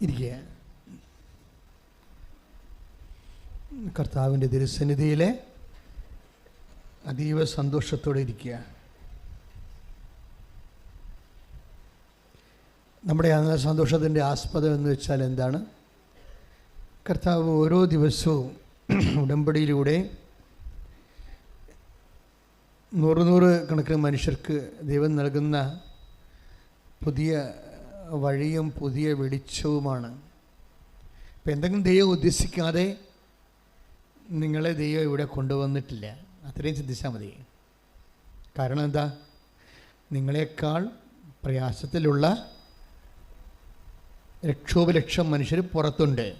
ഇരിക്കുക കർത്താവിന്റെ തിരുസന്നിധിയിലെ അതീവ സന്തോഷത്തോടെ ഇരിക്കുക. നമ്മുടെ ആ സന്തോഷത്തിന്റെ ആസ്പദം എന്ന് വെച്ചാൽ എന്താണ്? കർത്താവ് ഓരോ ദിവസവും ഉടമ്പടിയിലൂടെ നൂറ് നൂറ് കണക്കിന് മനുഷ്യർക്ക് ദൈവം നൽകുന്ന പുതിയ വഴിയും പുതിയ വെളിച്ചവുമാണ്. ഇപ്പം എന്തെങ്കിലും ദൈവം ഉദ്ദേശിക്കാതെ നിങ്ങളെ ദൈവം ഇവിടെ കൊണ്ടുവന്നിട്ടില്ല. അത്രയും ചിന്തിച്ചാൽ മതി. കാരണം എന്താ? നിങ്ങളെക്കാൾ പ്രയാസത്തിലുള്ള ലക്ഷോപലക്ഷം മനുഷ്യർ പുറത്തുണ്ട്.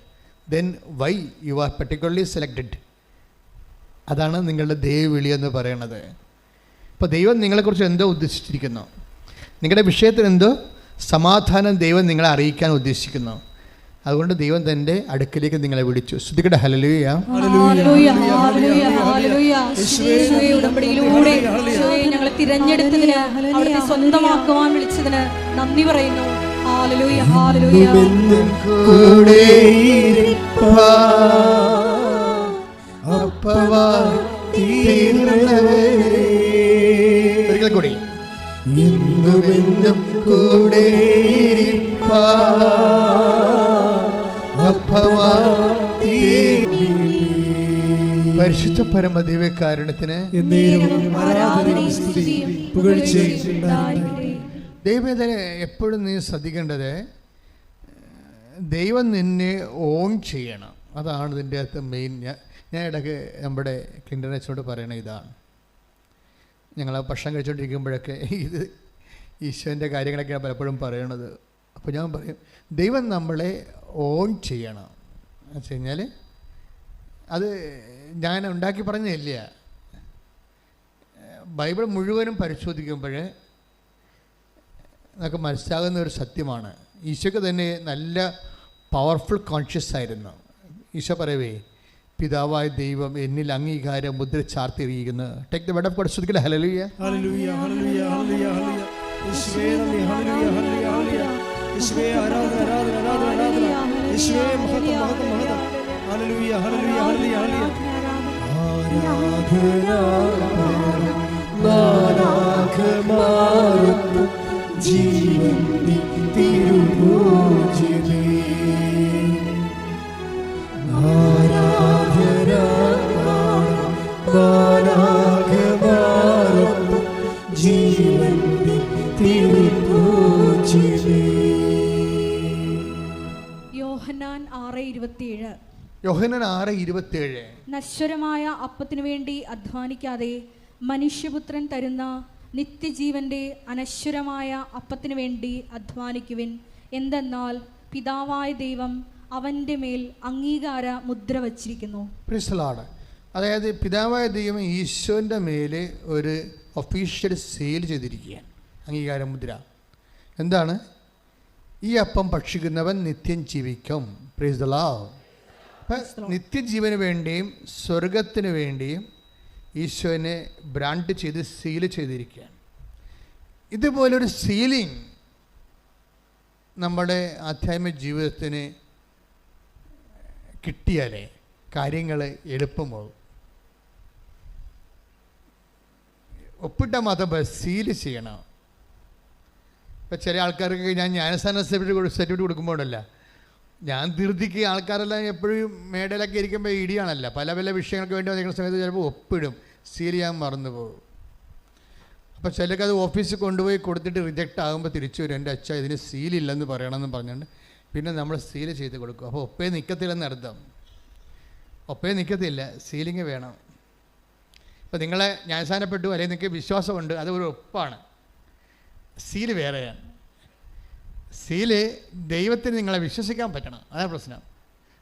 Then why you are particularly selected അതാണ് നിങ്ങളുടെ ദൈവവിളി എന്ന് പറയണത്. ഇപ്പോൾ ദൈവം നിങ്ങളെക്കുറിച്ച് എന്തോ ഉദ്ദേശിച്ചിരിക്കുന്നു. നിങ്ങളുടെ വിഷയത്തിൽ എന്തോ സമാധാനം ദൈവം നിങ്ങളെ അറിയിക്കാൻ ഉദ്ദേശിക്കുന്നു. അതുകൊണ്ട് ദൈവം തന്റെ അടുക്കലേക്ക് നിങ്ങളെ വിളിച്ചു. ശ്രുതികട ഹലലുയ ഉടമ്പടിയിലൂടെ ഞങ്ങളെ തിരഞ്ഞെടുത്തതിന് അവിടുത്തെ സ്വന്തമാക്കുവാൻ വിളിച്ചതിന് നന്ദി പറയുന്നു. കൂടെ പരിശുദ്ധ പുകഴ്ചയും ഉണ്ടായിരിക്കട്ടെ. ദൈവത്തിനെ എപ്പോഴും നീ ശ്രദ്ധിക്കേണ്ടത് ദൈവം നിന്നെ ഓൺ ചെയ്യണം. അതാണ് ഇതിന്റെ അകത്ത് മെയിൻ. ഞാൻ ഞാൻ ഇടയ്ക്ക് നമ്മുടെ ക്ലിന്റനച്ചോട് പറയണ ഇതാണ്. ഞങ്ങൾ ആ ഭക്ഷണം കഴിച്ചുകൊണ്ടിരിക്കുമ്പോഴൊക്കെ ഇത് ഈശോന്റെ കാര്യങ്ങളൊക്കെയാണ് പലപ്പോഴും പറയണത്. അപ്പോൾ ഞാൻ പറയും ദൈവം നമ്മളെ ഓൺ ചെയ്യണം. എന്ന് വെച്ച് കഴിഞ്ഞാൽ അത് ഞാൻ ഉണ്ടാക്കി പറഞ്ഞില്ല? ബൈബിൾ മുഴുവനും പരിശോധിക്കുമ്പോൾ നമുക്ക് മനസ്സിലാകുന്ന ഒരു സത്യമാണ്. ഈശോയ്ക്ക് തന്നെ നല്ല പവർഫുൾ കോൺഷ്യസ് ആയിരുന്നു. ഈശോ പറയവേ പിതാവായ ദൈവം എന്നിൽ അംഗീകാരം മുദ്ര ചാർത്തിയിരിക്കുന്നു take the word of God ശ്രദ്ധിക്കില്ല? ഹല്ലേലൂയ ഹല്ലേലൂയ ഹല്ലേലൂയ ഹല്ലേലൂയ ഹല്ലേലൂയ ആരാധന ആരാധന ആരാധന ആരാധന. യേശുവേ മഹത്വം മഹത്വം മഹത്വം. ഹല്ലേലൂയ ഹല്ലേലൂയ ഹല്ലേലൂയ ഹല്ലേലൂയ ആരാധന നാനാഖമാരത്തു ജീവൻ തിരുഭോജനേ ആരാധന ജീവൻ തിരുഭോജനേ യോഹന്നാൻ ആറ് ഇരുപത്തിയേഴ് യോഹനൻ ആറ് ഇരുപത്തിയേഴ് നശ്വരമായ അപ്പത്തിനു വേണ്ടി അധ്വാനിക്കാതെ മനുഷ്യപുത്രൻ തരുന്ന നിത്യജീവന്റെ അനശ്വരമായ അപ്പത്തിനു വേണ്ടി അധ്വാനിക്കുവിൻ. എന്തെന്നാൽ പിതാവായ ദൈവം അവന്റെ മേൽ അംഗീകാര മുദ്ര വച്ചിരിക്കുന്നു. പ്രിസലാണ് അതായത് പിതാവായ ദൈവം ഈശോന്റെ മേലെ ഒരു ഒഫീഷ്യൽ സെയിൽ ചെയ്തിരിക്കുകയാണ്. അംഗീകാര മുദ്ര. എന്താണ്? ഈ അപ്പം ഭക്ഷിക്കുന്നവൻ നിത്യം ജീവിക്കും. പ്രീസ് ദ ലാവ് നിത്യജീവന് വേണ്ടിയും സ്വർഗത്തിന് വേണ്ടിയും ഈശോനെ ബ്രാൻഡ് ചെയ്ത് സീൽ ചെയ്തിരിക്കുകയാണ്. ഇതുപോലൊരു സീലിംഗ് നമ്മുടെ ആധ്യാത്മിക ജീവിതത്തിന് കിട്ടിയാലേ കാര്യങ്ങൾ എളുപ്പമാവും. ഒപ്പിട്ട മതം സീൽ ചെയ്യണം. ഇപ്പം ചില ആൾക്കാർക്ക് ഞാൻ ജ്ഞാനസ്ഥാന സർട്ടിഫിക്കറ്റ് സർട്ടിഫിക്കറ്റ് കൊടുക്കുമ്പോഴല്ല ഞാൻ ധൃതിക്ക് ആൾക്കാരെല്ലാം എപ്പോഴും മേടയിലൊക്കെ ഇരിക്കുമ്പോൾ ഇടിയാണല്ല. പല പല വിഷയങ്ങൾക്ക് വേണ്ടി വന്നിരിക്കുന്ന സമയത്ത് ചിലപ്പോൾ ഒപ്പിടും. സീൽ ചെയ്യാൻ മറന്നു പോകും. അപ്പോൾ ചിലർക്ക് അത് ഓഫീസിൽ കൊണ്ടുപോയി കൊടുത്തിട്ട് റിജക്റ്റ് ആകുമ്പോൾ തിരിച്ചു വരും. എന്റെ അച്ഛ ഇതിന് സീലില്ലെന്ന് പറയണമെന്ന് പറഞ്ഞുകൊണ്ട് പിന്നെ നമ്മൾ സീൽ ചെയ്ത് കൊടുക്കും. അപ്പോൾ ഒപ്പേ നിൽക്കത്തില്ലെന്ന് അർത്ഥം. ഒപ്പേ നിൽക്കത്തില്ല സീലിംഗ് വേണം. ഇപ്പോൾ നിങ്ങളെ ഞാൻ ന്യായസ്ഥാനപ്പെട്ടു അല്ലെങ്കിൽ നിങ്ങൾക്ക് വിശ്വാസമുണ്ട് അത് ഒരു ഒപ്പാണ് സീൽ വേറെയാണ്. സീൽ ദൈവത്തിന് നിങ്ങളെ വിശ്വസിക്കാൻ പറ്റണം. അതാണ് പ്രശ്നം.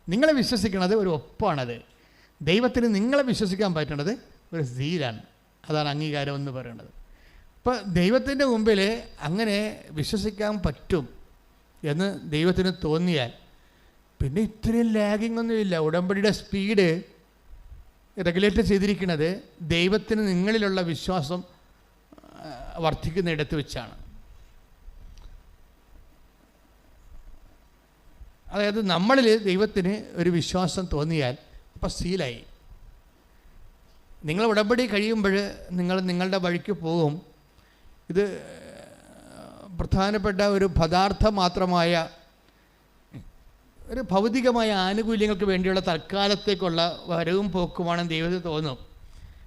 നിങ്ങളെ വിശ്വസിക്കണത് ഒരു ഒപ്പാണത്. ദൈവത്തിന് നിങ്ങളെ വിശ്വസിക്കാൻ പറ്റണത് ഒരു സീലാണ്. അതാണ് അംഗീകാരം എന്ന് പറയുന്നത് അപ്പോൾ ദൈവത്തിന്റെ മുമ്പിൽ അങ്ങനെ വിശ്വസിക്കാൻ പറ്റും എന്ന് ദൈവത്തിന് തോന്നിയാൽ പിന്നെ ഇത്രയും ലാഗിങ് ഒന്നുമില്ല ഉടമ്പടിയുടെ സ്പീഡ് റെഗുലേറ്റ് ചെയ്തിരിക്കുന്നത് ദൈവത്തിന് നിങ്ങളിലുള്ള വിശ്വാസം വർദ്ധിക്കുന്ന വർദ്ധിക്കുന്നിടത്ത് വെച്ചാണ്. അതായത് നമ്മളിൽ ദൈവത്തിന് ഒരു വിശ്വാസം തോന്നിയാൽ അപ്പം സീലായി. നിങ്ങൾ ഉടമ്പടി കഴിയുമ്പോൾ നിങ്ങൾ നിങ്ങളുടെ വഴിക്ക് പോകും. ഇത് പ്രധാനപ്പെട്ട ഒരു പദാർത്ഥ മാത്രമായ ഒരു ഭൗതികമായ ആനുകൂല്യങ്ങൾക്ക് വേണ്ടിയുള്ള തൽക്കാലത്തേക്കുള്ള വരവും പോക്കുമാണെന്ന് ദൈവത്തിന് തോന്നും.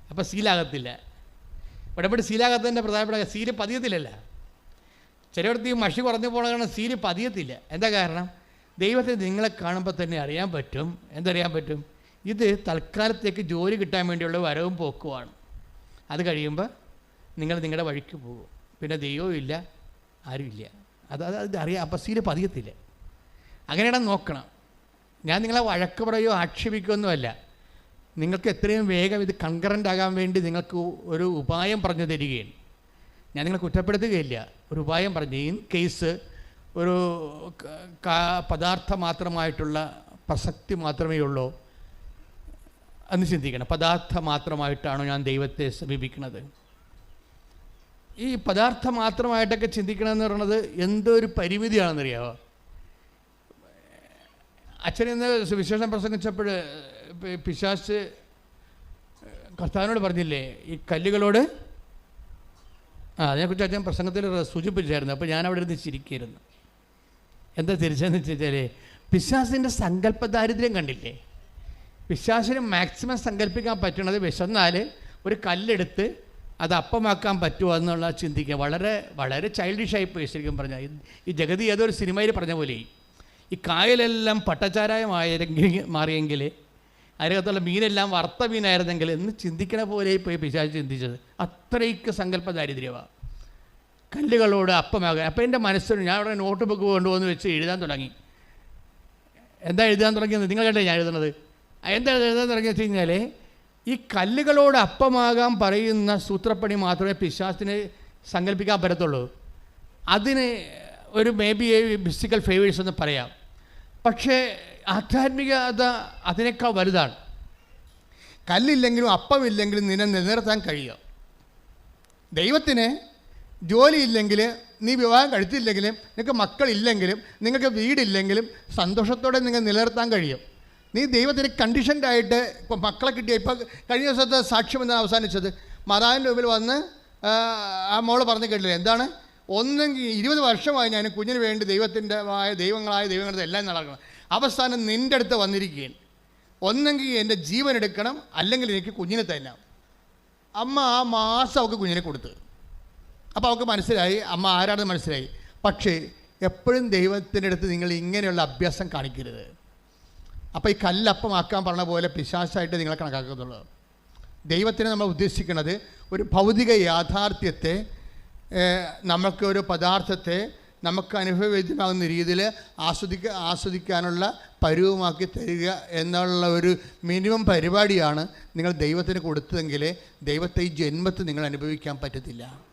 അപ്പോൾ സീലാകത്തില്ല. ഉടമ്പടി സീലാകത്തതിന്റെ പ്രധാനപ്പെട്ട സീൽ പതിയത്തില്ലല്ല ചിലയിടത്ത് ഈ മഷി കുറഞ്ഞു പോകണ കാരണം സീൽ പതിയത്തില്ല. എന്താ കാരണം? ദൈവത്തെ നിങ്ങളെ കാണുമ്പോൾ തന്നെ അറിയാൻ പറ്റും. എന്തറിയാൻ പറ്റും? ഇത് തൽക്കാലത്തേക്ക് ജോലി കിട്ടാൻ വേണ്ടിയുള്ള വരവും പോക്കുമാണ്. അത് കഴിയുമ്പോൾ നിങ്ങൾ നിങ്ങളുടെ വഴിക്ക് പോകും. പിന്നെ ദൈവവും ഇല്ല ആരുമില്ല അത് അത് അറിയാം. അപ്പം സീൽ പതിയത്തില്ല. അങ്ങനെയാണ് നോക്കണം. ഞാൻ നിങ്ങളെ വഴക്ക് പറയുകയോ ആക്ഷേപിക്കുകയൊന്നുമല്ല നിങ്ങൾക്ക് എത്രയും വേഗം ഇത് കൺകറന്റ് ആകാൻ വേണ്ടി നിങ്ങൾക്ക് ഒരു ഉപായം പറഞ്ഞു തരികയാണ്. ഞാൻ നിങ്ങളെ കുറ്റപ്പെടുത്തുകയില്ല. ഒരു ഉപായം പറഞ്ഞു. ഇൻ കേസ് ഒരു പദാർത്ഥം മാത്രമായിട്ടുള്ള പ്രസക്തി മാത്രമേ ഉള്ളൂ എന്ന് ചിന്തിക്കണം. പദാർത്ഥ മാത്രമായിട്ടാണോ ഞാൻ ദൈവത്തെ സമീപിക്കുന്നത്? ഈ പദാർത്ഥം മാത്രമായിട്ടൊക്കെ ചിന്തിക്കണമെന്ന് പറയുന്നത് എന്തോ ഒരു പരിമിതിയാണെന്നറിയാമോ അച്ഛൻ ഇന്ന് സുവിശേഷം പ്രസംഗിച്ചപ്പോൾ പിശാസ് കർത്താവിനോട് പറഞ്ഞില്ലേ ഈ കല്ലുകളോട്? ആ അതിനെക്കുറിച്ച് അച്ഛൻ പ്രസംഗത്തിൽ സൂചിപ്പിച്ചായിരുന്നു. അപ്പോൾ ഞാൻ അവിടെ ഇരുന്ന് ചിരിക്കായിരുന്നു എന്താ തിരിച്ചെന്ന് വെച്ചാൽ പിശാസിന്റെ സങ്കല്പ ദാരിദ്ര്യം കണ്ടില്ലേ? പിശാസിന് മാക്സിമം സങ്കല്പിക്കാൻ പറ്റുന്നത് വിശന്നാൽ ഒരു കല്ലെടുത്ത് അത് അപ്പമാക്കാൻ പറ്റുമോ എന്നുള്ള ചിന്തിക്കുക വളരെ വളരെ ചൈൽഡിഷായി പോയി ശരിക്കും പറഞ്ഞാൽ ഈ- ഈ ജഗതി ഏതൊരു സിനിമയിൽ പറഞ്ഞ പോലെ. ഈ കായലെല്ലാം പട്ടച്ചാരായമായെങ്കിൽ മാറിയെങ്കിൽ അതിനകത്തുള്ള മീനെല്ലാം വറുത്ത മീനായിരുന്നെങ്കിൽ എന്ന് ചിന്തിക്കണ പോലെ പോയി പിശാച് ചിന്തിച്ചത്. അത്രയ്ക്ക് സങ്കല്പ ദാരിദ്ര്യമാണ് കല്ലുകളോട് അപ്പമാകുക. അപ്പം എന്റെ മനസ്സിന് ഞാൻ അവിടെ നോട്ട് ബുക്ക് കൊണ്ടുവന്ന് വെച്ച് എഴുതാൻ തുടങ്ങി. എന്താ എഴുതാൻ തുടങ്ങിയത് നിങ്ങൾ കണ്ടേ ഞാൻ എഴുതുന്നത്? എന്താ എഴുതാൻ തുടങ്ങിയെന്ന് വെച്ച് കഴിഞ്ഞാൽ ഈ കല്ലുകളോട് അപ്പമാകാൻ പറയുന്ന സൂത്രപ്പണി മാത്രമേ പിശാസിന് സങ്കല്പിക്കാൻ പറ്റത്തുള്ളൂ. അതിന് ഒരു മേ ബി ഫിസിക്കൽ ഫേവേഴ്സ് എന്ന് പറയാം. പക്ഷേ ആധ്യാത്മികത അതിനേക്കാൾ വലുതാണ്. കല്ലില്ലെങ്കിലും അപ്പമില്ലെങ്കിലും നിന്നെ നിലനിർത്താൻ കഴിയുക ദൈവത്തിന് ജോലിയില്ലെങ്കിൽ നീ വിവാഹം കഴിച്ചില്ലെങ്കിലും നിനക്ക് മക്കളില്ലെങ്കിലും നിങ്ങൾക്ക് വീടില്ലെങ്കിലും സന്തോഷത്തോടെ നിങ്ങൾ നിലനിർത്താൻ കഴിയും. നീ ദൈവത്തിന് കണ്ടീഷൻഡായിട്ട് ഇപ്പോൾ മക്കളെ കിട്ടിയ ഇപ്പോൾ കഴിഞ്ഞ ദിവസത്തെ സാക്ഷ്യം എന്നാണ് അവസാനിച്ചത്? മാതാവിന്റെ മുമ്പിൽ വന്ന് ആ, മോൾ പറഞ്ഞു കേട്ടില്ല? എന്താണ്? ഒന്നെങ്കിൽ ഇരുപത് വർഷമായി ഞാൻ കുഞ്ഞിന് വേണ്ടി ദൈവത്തിന്റെ ദൈവങ്ങളായ ദൈവങ്ങളുടെ എല്ലാം നടക്കണം അവസാനം നിന്റെ അടുത്ത് വന്നിരിക്കുകയാണ്. ഒന്നെങ്കിൽ എന്റെ ജീവൻ എടുക്കണം അല്ലെങ്കിൽ എനിക്ക് കുഞ്ഞിനെ തന്നെ അമ്മ ആ മാസം അവൾക്ക് കുഞ്ഞിനെ കൊടുത്തു. അപ്പോൾ അവൾക്ക് മനസ്സിലായി അമ്മ ആരാണെന്ന് മനസ്സിലായി. പക്ഷേ എപ്പോഴും ദൈവത്തിന്റെ അടുത്ത് നിങ്ങൾ ഇങ്ങനെയുള്ള അഭ്യാസം കാണിക്കരുത്. അപ്പോൾ ഈ കല്ലപ്പമാക്കാൻ പറഞ്ഞ പോലെ പിശാശായിട്ട് നിങ്ങളെ കണക്കാക്കത്തുള്ളൂ. ദൈവത്തിനെ നമ്മൾ ഉദ്ദേശിക്കുന്നത് ഒരു ഭൗതിക യാഥാർത്ഥ്യത്തെ നമുക്ക് ഒരു പദാർത്ഥത്തെ നമുക്ക് അനുഭവവേദ്യമാകുന്ന രീതിയിൽ ആസ്വദിക്ക ആസ്വദിക്കാനുള്ള പരുവമാക്കി തരിക എന്നുള്ള ഒരു മിനിമം പരിപാടിയാണ് നിങ്ങൾ ദൈവത്തിന് കൊടുത്തതെങ്കിൽ ദൈവത്തെ ഈ നിങ്ങൾ അനുഭവിക്കാൻ പറ്റത്തില്ല.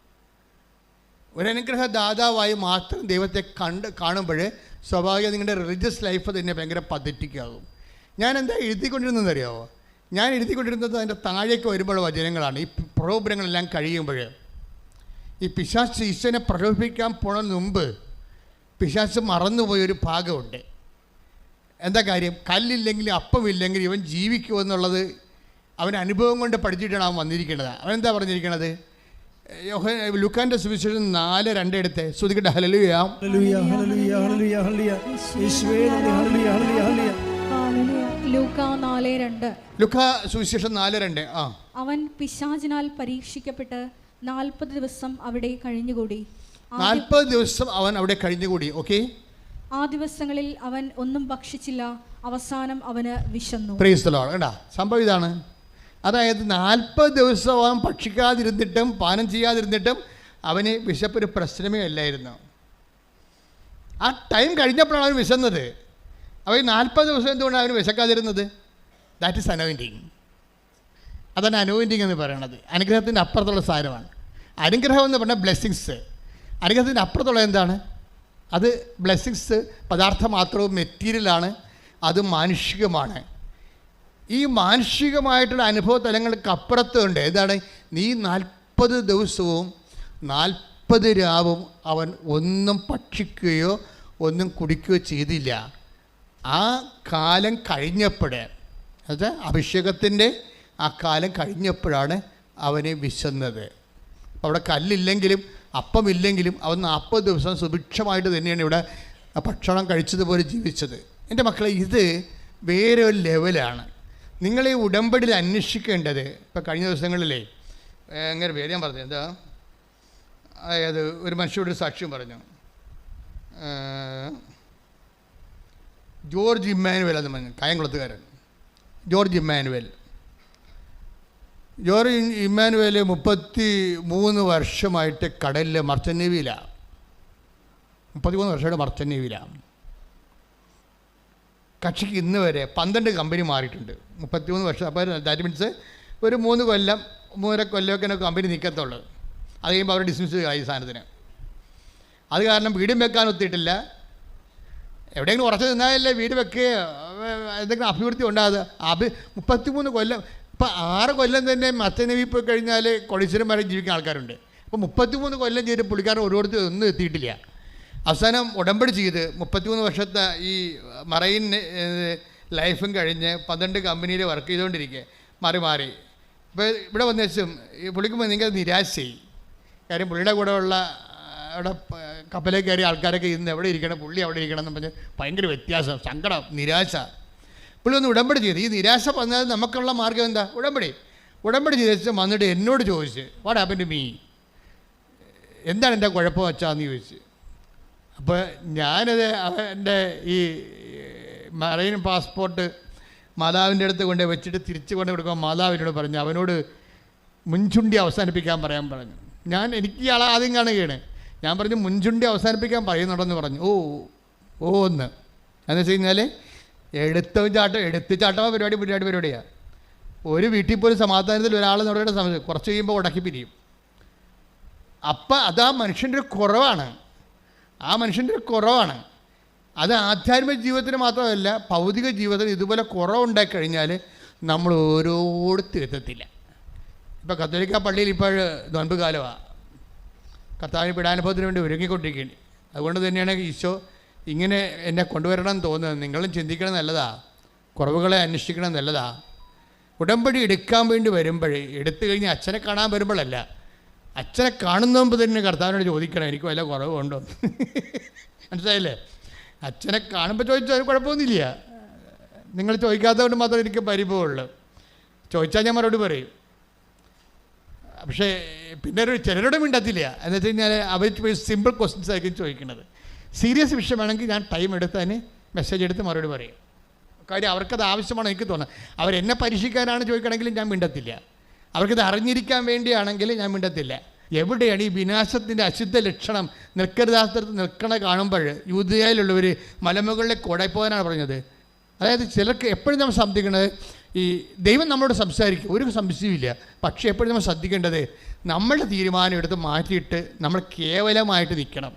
ഒരനുഗ്രഹ ദാതാവായി മാത്രം ദൈവത്തെ കണ്ട് കാണുമ്പോൾ സ്വാഭാവികം നിങ്ങളുടെ റിലീജിയസ് ലൈഫ് തന്നെ ഭയങ്കര പതറ്റിക്കാകും. ഞാൻ എന്താ എഴുതിക്കൊണ്ടിരുന്നത് അറിയാമോ ഞാൻ എഴുതിക്കൊണ്ടിരുന്നത് അതിന്റെ താഴേക്ക് വരുമ്പോൾ വചനങ്ങളാണ്. ഈ പ്രോഗ്രാങ്ങളെല്ലാം കഴിയുമ്പോൾ ഈ പിശാസ് ഈശ്വനെ പ്രലോഭിപ്പിക്കാൻ പോണ മുമ്പ് പിശാസ് മറന്നുപോയൊരു ഭാഗമുണ്ട്. എന്താ കാര്യം? കല്ലില്ലെങ്കിൽ അപ്പമില്ലെങ്കിൽ ഇവൻ ജീവിക്കുമെന്നുള്ളത് അവൻ അനുഭവം കൊണ്ട് പഠിച്ചിട്ടാണ് അവൻ വന്നിരിക്കുന്നത്. അവൻ എന്താ പറഞ്ഞിരിക്കണത് ലുക്കാന്റെ സുവിശേഷം നാല് രണ്ടെടുത്ത് ശ്രുതിക്കട്ടെ ഹലലുയാം ഹല്ലേലൂയ. ഹല്ലേലൂയ ഹല്ലേലൂയ ഹല്ലേലൂയ യേശുവേ നന്ദി ഹല്ലേലൂയ ഹല്ലേലൂയ ഹല്ലേലൂയ. ലൂക്ക നാല് രണ്ട്. എടുത്ത് സുവിശേഷം നാല് രണ്ട്. ആ. അവൻ പിശാചിനാൽ പരീക്ഷിക്കപ്പെട്ട് നാൽപ്പത് ദിവസം അവിടെ കഴിഞ്ഞുകൂടി. നാൽപ്പത് ദിവസം അവൻ അവിടെ കഴിഞ്ഞുകൂടി ഓക്കെ? ആ ദിവസങ്ങളിൽ അവൻ ഒന്നും ഭക്ഷിച്ചില്ല. അവസാനം അവന് വിശന്നു. സംഭവം ഇതാണ്. അതായത് നാൽപ്പത് ദിവസം അവൻ ഭക്ഷിക്കാതിരുന്നിട്ടും പാനം ചെയ്യാതിരുന്നിട്ടും അവന് വിശപ്പൊരു പ്രശ്നമേ അല്ലായിരുന്നു. ആ ടൈം കഴിഞ്ഞപ്പോഴാണ് അവൻ വിശന്നത്. അവൻ നാൽപ്പത് ദിവസം എന്തുകൊണ്ടാണ് അവന് വിശക്കാതിരുന്നത്? ദാറ്റ് ഇസ് അനോയിന്റിങ് അതാണ് അനോയിന്റിങ് എന്ന് പറയുന്നത് അനുഗ്രഹത്തിന്റെ അപ്പുറത്തുള്ള സാധനമാണ് അനുഗ്രഹം എന്ന് പറഞ്ഞാൽ ബ്ലെസ്സിങ്സ് അനുഗ്രഹത്തിന്റെ അപ്പുറത്തുള്ള എന്താണ്? അത് ബ്ലെസ്സിങ്സ് പദാർത്ഥം മാത്രവും മെറ്റീരിയലാണ് അത് മാനുഷികമാണ്. ഈ മാനുഷികമായിട്ടുള്ള അനുഭവ തലങ്ങൾക്ക് അപ്പുറത്തുണ്ട്. എന്താണ് നീ നാൽപ്പത് ദിവസവും നാൽപ്പത് രാവും അവൻ ഒന്നും ഭക്ഷിക്കുകയോ ഒന്നും കുടിക്കുകയോ ചെയ്തില്ല. ആ കാലം കഴിഞ്ഞപ്പോഴേ എന്നുവെച്ചാൽ അഭിഷേകത്തിന്റെ ആ കാലം കഴിഞ്ഞപ്പോഴാണ് അവനെ വിശന്നത്. അവിടെ കല്ലില്ലെങ്കിലും അപ്പമില്ലെങ്കിലും അവൻ നാൽപ്പത് ദിവസം സുഭിക്ഷമായിട്ട് തന്നെയാണ് ഇവിടെ ഭക്ഷണം കഴിച്ചതുപോലെ ജീവിച്ചത്. എന്റെ മക്കളെ ഇത് വേറെ ഒരു ലെവലാണ്. നിങ്ങൾ ഈ ഉടമ്പടിയിൽ അന്വേഷിക്കേണ്ടത് ഇപ്പോൾ കഴിഞ്ഞ ദിവസങ്ങളിലേ എങ്ങനെ പേര് ഞാൻ പറഞ്ഞു എന്താ? അതായത് ഒരു മനുഷ്യരോട് സാക്ഷ്യം പറഞ്ഞു. ജോർജ് ഇമ്മാനുവൽ എന്ന് പറഞ്ഞു കായംകുളത്തുകാരൻ. George Emmanuel. ജോർജ് ഇമ്മാനുവൽ മുപ്പത്തി മൂന്ന് വർഷമായിട്ട് കടലിൽ മർച്ചൻ നേവിയിലാണ് മുപ്പത്തിമൂന്ന് വർഷമായിട്ട് മർച്ചൻ നേവിയിലാണ് കക്ഷിക്ക് ഇന്ന് വരെ പന്ത്രണ്ട് കമ്പനി മാറിയിട്ടുണ്ട്. മുപ്പത്തിമൂന്ന് വർഷം. അപ്പോൾ ദാറ്റ് മീൻസ് ഒരു മൂന്ന് കൊല്ലം മൂന്നര കൊല്ലമൊക്കെ കമ്പനി നിൽക്കത്തുള്ളൂ അത് കഴിയുമ്പോൾ അവർ ഡിസ്മിസ് ഈ സാധനത്തിന്. അത് കാരണം വീടും വെക്കാൻ ഒത്തിയിട്ടില്ല എവിടെയെങ്കിലും ഉറച്ചു നിന്നാലല്ലേ വീട് വെക്കുകയോ എന്തെങ്കിലും അഭിവൃദ്ധി ഉണ്ടാകുക അഭി മുപ്പത്തിമൂന്ന് കൊല്ലം ഇപ്പം ആറ് കൊല്ലം തന്നെ മത്തനവി പോയി കഴിഞ്ഞാൽ കൊളീശ്വരം വരെ ജീവിക്കുന്ന ആൾക്കാരുണ്ട്. അപ്പോൾ മുപ്പത്തിമൂന്ന് കൊല്ലം ചെയ്ത് പുള്ളിക്കാരൻ ഓരോരുത്തർ ഒന്നും എത്തിയിട്ടില്ല. അവസാനം ഉടമ്പടി ചെയ്ത് മുപ്പത്തിമൂന്ന് വർഷത്തെ ഈ മറൈൻ ലൈഫും കഴിഞ്ഞ് പന്ത്രണ്ട് കമ്പനിയിൽ വർക്ക് ചെയ്തുകൊണ്ടിരിക്കുക മാറി മാറി. ഇപ്പോൾ ഇവിടെ വന്ന ശേഷം ഈ പുള്ളിക്ക് ഭയങ്കര നിരാശയായി. കാര്യം പുള്ളിയുടെ കൂടെ ഉള്ള അവിടെ കപ്പലിൽ കയറിയ ആൾക്കാരൊക്കെ ഇന്ന് എവിടെ ഇരിക്കണം പുള്ളി അവിടെ ഇരിക്കണം എന്ന് പറഞ്ഞ് ഭയങ്കര വ്യത്യാസം സങ്കടം നിരാശ. പുള്ളി ഒന്ന് ഉടമ്പടി ചെയ്ത് ഈ നിരാശ വന്നാൽ നമുക്കുള്ള മാർഗം എന്താ? ഉടമ്പടി. ഉടമ്പടി ചെയ്ത വന്നിട്ട് എന്നോട് ചോദിച്ച് വാട്ട് ഹാപ്പൻ ടു മീ എന്താണ് എന്റെ കുഴപ്പം വെച്ചാന്ന് ചോദിച്ച്. അപ്പോൾ ഞാനത് എന്റെ ഈ മറൈൻ പാസ്പോർട്ട് മാതാവിന്റെ അടുത്ത് കൊണ്ട് വെച്ചിട്ട് തിരിച്ചു കൊണ്ട് കൊടുക്കുമ്പോൾ മാതാവിനോട് പറഞ്ഞു അവനോട് മുൻചുണ്ടി അവസാനിപ്പിക്കാൻ പറയാൻ പറഞ്ഞു. ഞാൻ എനിക്ക് ഇയാളെ ആദ്യം കാണുകയാണ്. ഞാൻ പറഞ്ഞു മുൻചുണ്ടി അവസാനിപ്പിക്കാൻ പറയുന്നുണ്ടെന്ന് പറഞ്ഞു. ഓ ഓ എന്ന്. എന്ന് വെച്ച് കഴിഞ്ഞാൽ എടുത്ത ചാട്ടം എടുത്ത് ചാട്ടം പരിപാടി പരിപാടി പരിപാടിയാണ് ഒരു വീട്ടിൽ പോലും സമാധാനത്തിൽ ഒരാൾ നമ്മുടെ സമയത്ത് കുറച്ച് കഴിയുമ്പോൾ ഉടക്കി പിരിയും. അപ്പം അതാ മനുഷ്യന്റെ ഒരു കുറവാണ്. ആ മനുഷ്യന്റെ കുറവാണ്. അത് ആധ്യാത്മിക ജീവിതത്തിന് മാത്രമല്ല ഭൗതിക ജീവിതത്തിന് ഇതുപോലെ കുറവുണ്ടായി കഴിഞ്ഞാൽ നമ്മൾ ഓരോരുത്തരും എത്തത്തില്ല. ഇപ്പോൾ കത്തോലിക്ക പള്ളിയിൽ ഇപ്പോൾ നോൻപ് കാലമാണ് കർത്താവിന് പിടാനുഭവത്തിന് വേണ്ടി ഒരുങ്ങിക്കൊണ്ടിരിക്കുകയാണ്. അതുകൊണ്ട് തന്നെയാണ് ഈശോ ഇങ്ങനെ എന്നെ കൊണ്ടുവരണം തോന്നുന്നത്. നിങ്ങളും ചിന്തിക്കണം നല്ലതാ. കുറവുകളെ അന്വേഷിക്കണം നല്ലതാ. ഉടമ്പടി എടുക്കാൻ വേണ്ടി വരുമ്പോൾ എടുത്തു കഴിഞ്ഞ് അച്ഛനെ കാണാൻ വരുമ്പോഴല്ല അച്ഛനെ കാണുന്ന മുമ്പ് തന്നെ കർത്താവിനോട് ചോദിക്കണം എനിക്ക് വല്ല കുറവുണ്ടോ? മനസ്സിലായില്ലേ? അച്ഛനെ കാണുമ്പോൾ ചോദിച്ചാൽ കുഴപ്പമൊന്നുമില്ല. നിങ്ങൾ ചോദിക്കാത്തതുകൊണ്ട് മാത്രമേ എനിക്ക് പരിഭവമുള്ളൂ. ചോദിച്ചാൽ ഞാൻ മറുപടി പറയും. പക്ഷേ പിന്നെ ഒരു ചിലരോട് മിണ്ടത്തില്ല. എന്ന് വെച്ച് കഴിഞ്ഞാൽ അവർ സിമ്പിൾ ക്വസ്റ്റ്യൻസ് ആയിരിക്കും ചോദിക്കുന്നത്. സീരിയസ് വിഷയമാണെങ്കിൽ ഞാൻ ടൈം എടുത്ത് അതിന് മെസ്സേജ് എടുത്ത് മറുപടി പറയും. കാര്യം അവർക്കത് ആവശ്യമാണ് എനിക്ക് തോന്നുന്നത് അവരെന്നെ പരീക്ഷിക്കാനാണ് ചോദിക്കണമെങ്കിലും ഞാൻ മിണ്ടത്തില്ല. അവർക്കത് അറിഞ്ഞിരിക്കാൻ വേണ്ടിയാണെങ്കിൽ ഞാൻ മിണ്ടത്തില്ല. എവിടെയാണ് ഈ വിനാശത്തിന്റെ അശുദ്ധ ലക്ഷണം നിൽക്കരുതാത്ത നിൽക്കണ കാണുമ്പോൾ യൂതിയായിലുള്ളവർ മലമുകളിലെ കോടയപ്പോകാനാണ് പറഞ്ഞത്. അതായത് ചിലർക്ക് എപ്പോഴും നമ്മൾ ശ്രദ്ധിക്കുന്നത് ഈ ദൈവം നമ്മളോട് സംസാരിക്കും ഒരു സംശയമില്ല പക്ഷേ എപ്പോഴും നമ്മൾ ശ്രദ്ധിക്കേണ്ടത് നമ്മളുടെ തീരുമാനം എടുത്ത് മാറ്റിയിട്ട് നമ്മൾ കേവലമായിട്ട് നിൽക്കണം.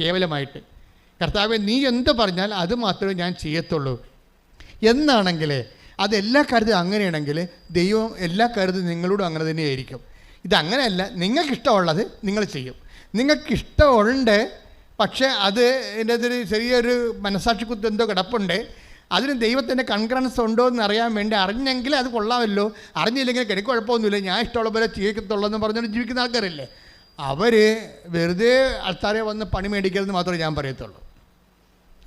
കേവലമായിട്ട്. കർത്താവ് നീ എന്ത് പറഞ്ഞാൽ അത് മാത്രമേ ഞാൻ ചെയ്യത്തുള്ളൂ. എന്നാണെങ്കിൽ അത് എല്ലാ കാര്യത്തിലും അങ്ങനെയാണെങ്കിൽ ദൈവം എല്ലാ കാര്യത്തിലും നിങ്ങളോടും അങ്ങനെ തന്നെയായിരിക്കും. ഇതങ്ങനെയല്ല നിങ്ങൾക്കിഷ്ടമുള്ളത് നിങ്ങൾ ചെയ്യും. നിങ്ങൾക്കിഷ്ടമുണ്ട് പക്ഷേ അത് എന്റെ അതൊരു ചെറിയൊരു മനസാക്ഷി കുത്ത് എന്തോ കിടപ്പുണ്ട്. അതിന് ദൈവത്തിന്റെ കൺഗ്രൻസ് ഉണ്ടോ എന്ന് അറിയാൻ വേണ്ടി അറിഞ്ഞെങ്കിൽ അത് കൊള്ളാമല്ലോ. അറിഞ്ഞില്ലെങ്കിൽ എനിക്ക് കുഴപ്പമൊന്നുമില്ല. ഞാൻ ഇഷ്ടമുള്ള പോലെ ചെയ്യത്തുള്ളൂ എന്ന് പറഞ്ഞുകൊണ്ട് ജീവിക്കുന്ന ആൾക്കാരില്ലേ? അവർ വെറുതെ ആൾക്കാരെ വന്ന് പണി മേടിക്കരുതെന്ന് മാത്രമേ ഞാൻ പറയത്തുള്ളൂ.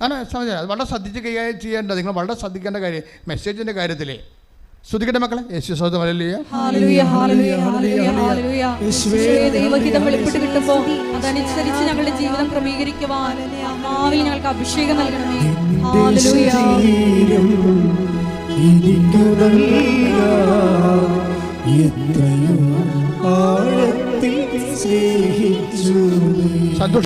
ആണ് സമയം അത് വളരെ ശ്രദ്ധിച്ച് കൈകാര്യം ചെയ്യേണ്ടത്. നിങ്ങൾ വളരെ ശ്രദ്ധിക്കേണ്ട കാര്യം മെസ്സേജിന്റെ കാര്യത്തിലേ. ശ്രദ്ധിക്കട്ടെ മക്കളെ? യേശു സ്വതം ദൈവഹിതം വെളിപ്പെട്ട് കിട്ടുമ്പോൾ അതനുസരിച്ച് ഞങ്ങളുടെ ജീവിതം ക്രമീകരിക്കുവാൻ ഞങ്ങൾക്ക് അഭിഷേകം നൽകണമേ. എത്രയോ ആഴത്തിൽ സ്നേഹിച്ചു. സന്തോഷം.